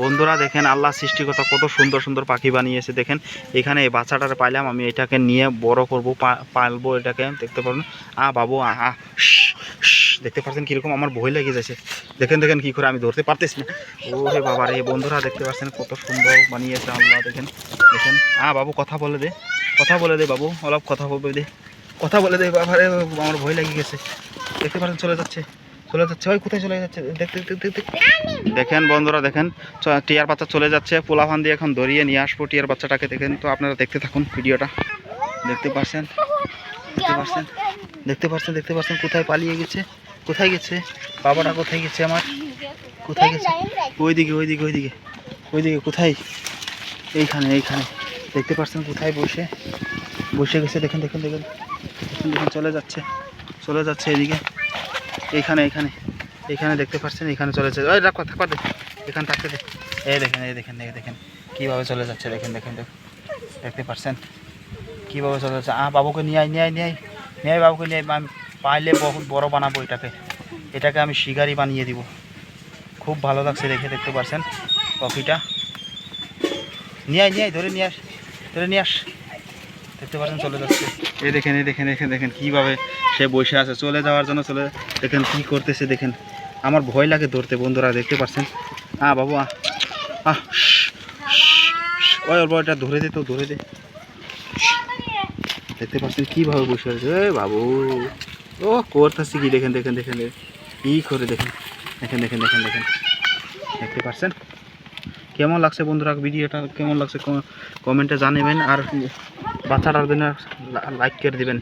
বন্ধুরা দেখেন, আল্লাহ সৃষ্টিকর্তা কত সুন্দর সুন্দর পাখি বানিয়েছে। দেখেন, এখানে এই বাচ্চাটারে পাইলাম, আমি এটাকে নিয়ে বড় করব পালবো এটাকে, দেখতে পারেন। আ বাবু আ দেখতে পাচ্ছেন কীরকম? আমার ভয় লেগে যাচ্ছে। দেখেন দেখেন কী করে আমি ধরতে পারতেছি না। ওরে বাবা রে, বন্ধুরা দেখতে পাচ্ছেন কত সুন্দর বানিয়েছে আল্লাহ, দেখেন দেখেন। আ বাবু, কথা বলে দে, কথা বলে দে বাবু, অলপ কথা বলবে দে, কথা বলে দে, বাবা রে, আমার ভয় লেগে গেছে। দেখতে পাচ্ছেন, চলে যাচ্ছে। চলে যাচ্ছে। ওই কোথায় চলে যাচ্ছে? দেখতে দেখতে দেখতে দেখেন বন্ধুরা, দেখেন। টিয়ার বাচ্চা চলে যাচ্ছে। পোলাফান দিয়ে এখন ধরিয়ে নিয়ে আসব টিয়ার বাচ্চাটাকে। দেখেন তো, আপনারা দেখতে থাকুন ভিডিওটা। দেখতে পাচ্ছেন দেখতে পাচ্ছেন দেখতে পাচ্ছেন দেখতে পাচ্ছেন কোথায় পালিয়ে গেছে? কোথায় গেছে? বাবাটা কোথায় গেছে আমার? কোথায় গেছে? ওইদিকে ওইদিকে ওইদিকে। ওইদিকে, কোথায়? এইখানে এইখানে। দেখতে পাচ্ছেন কোথায় বসে? বসে গেছে। দেখেন দেখেন দেখেন। দেখেন দেখেন, চলে যাচ্ছে। চলে যাচ্ছে এদিকে। এইখানে এইখানে এখানে দেখতে পাচ্ছেন, এখানে চলে যাচ্ছে। ওই রাখ থাকবা দে এখানে থাকতে দে। এই দেখেন এই দেখেন এই দেখেন, কীভাবে চলে যাচ্ছে, দেখেন দেখেন দেখতে পাচ্ছেন? কীভাবে চলে যাচ্ছে? আহ, বাবুকে নিয়ে আয়, নিয়ে নিয়ে নিয়ে বাবুকে, নিয়ে আমি পাইলে বহুত বড় বানাবো এটাকে। এটাকে আমি শিকারি বানিয়ে দিব। খুব ভালো লাগছে দেখে, দেখতে পাচ্ছেন? কফিটা। নিয়ে আয় নিয়ে আয়, ধরে নিয়ে আস ধরে নিয়ে আস। দেখতে পাচ্ছেন চলে যাচ্ছে। এই দেখেন এই দেখেন দেখেন দেখেন কীভাবে সে বসে আছে। চলে যাওয়ার জন্য চলে দেখেন কি করতেছে, দেখেন। আমার ভয় লাগে ধরতে, বন্ধুরা, দেখতে পাচ্ছেন? আ বাবু, আহ ওই এটা ধরে দে তো, ধরে দে। দেখতে পাচ্ছেন কীভাবে বসে আছে? এ বাবু। ও, করতেছি কি? দেখেন দেখেন দেখেন। কি করে দেখেন? দেখেন দেখেন দেখেন দেখেন। দেখতে পাচ্ছেন? কেমন লাগছে বন্ধুরা ভিডিওটা? কেমন লাগছে কমেন্টে জানাবেন। আর বাচ্চাটার জন্য লাইক করে দিবেন।